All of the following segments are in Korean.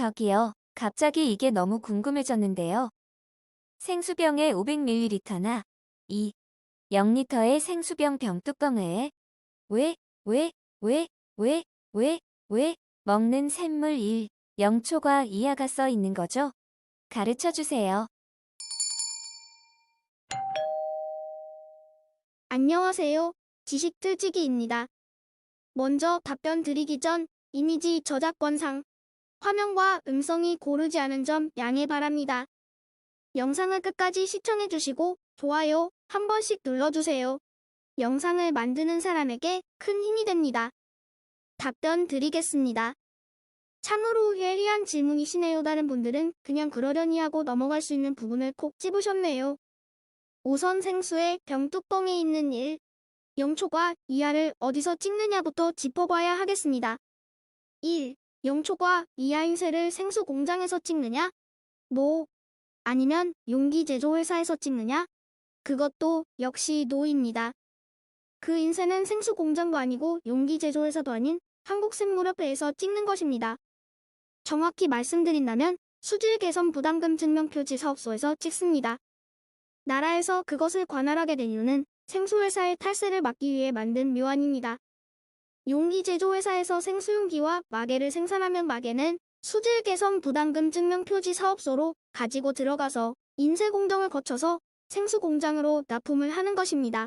저기요, 갑자기 이게 너무 궁금해졌는데요. 생수병에 500ml나 2, 0리터의 생수병 병뚜껑에 왜, 왜, 왜, 왜, 왜, 왜 먹는 샘물 1, 0초과 이하가 써 있는 거죠? 가르쳐 주세요. 안녕하세요. 지식틀치기입니다. 먼저 답변 드리기 전 이미지 저작권상 화면과 음성이 고르지 않은 점 양해 바랍니다. 영상을 끝까지 시청해주시고 좋아요 한 번씩 눌러주세요. 영상을 만드는 사람에게 큰 힘이 됩니다. 답변 드리겠습니다. 참으로 예리한 질문이시네요. 다른 분들은 그냥 그러려니 하고 넘어갈 수 있는 부분을 콕 집으셨네요. 우선 생수의 병뚜껑에 있는 1, 0초과 이하를 어디서 찍느냐부터 짚어봐야 하겠습니다. 1. 0초과 이하인 새를 생수 공장에서 찍느냐? 노. 아니면 용기 제조회사에서 찍느냐? 그것도 역시 노입니다. 그 인쇄는 생수 공장도 아니고 용기 제조회사도 아닌 한국생물협회에서 찍는 것입니다. 정확히 말씀드린다면 수질 개선 부담금 증명 표지 사업소에서 찍습니다. 나라에서 그것을 관할하게 된 이유는 생수회사의 탈세를 막기 위해 만든 묘안입니다. 용기 제조회사에서 생수용기와 마개를 생산하면 마개는 수질 개선 부담금 증명 표지 사업소로 가지고 들어가서 인쇄 공정을 거쳐서 생수 공장으로 납품을 하는 것입니다.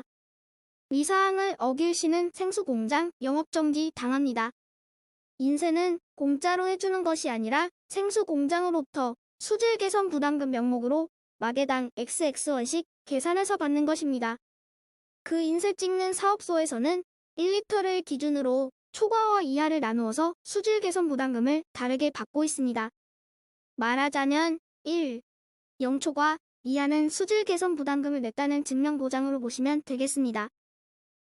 이 사항을 어길 시는 생수 공장 영업 정지 당합니다. 인쇄는 공짜로 해주는 것이 아니라 생수 공장으로부터 수질 개선 부담금 명목으로 마개당 XX원씩 계산해서 받는 것입니다. 그 인쇄 찍는 사업소에서는 1리터를 기준으로 초과와 이하를 나누어서 수질 개선 부담금을 다르게 받고 있습니다. 말하자면 1. 0초과 이하는 수질 개선 부담금을 냈다는 증명 보장으로 보시면 되겠습니다.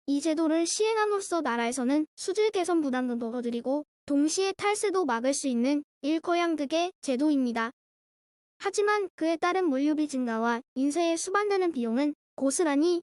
이 제도를 시행함으로써 나라에서는 수질 개선 부담금도 얻어들이고 동시에 탈세도 막을 수 있는 일거양득의 제도입니다. 하지만 그에 따른 물류비 증가와 인쇄에 수반되는 비용은 고스란히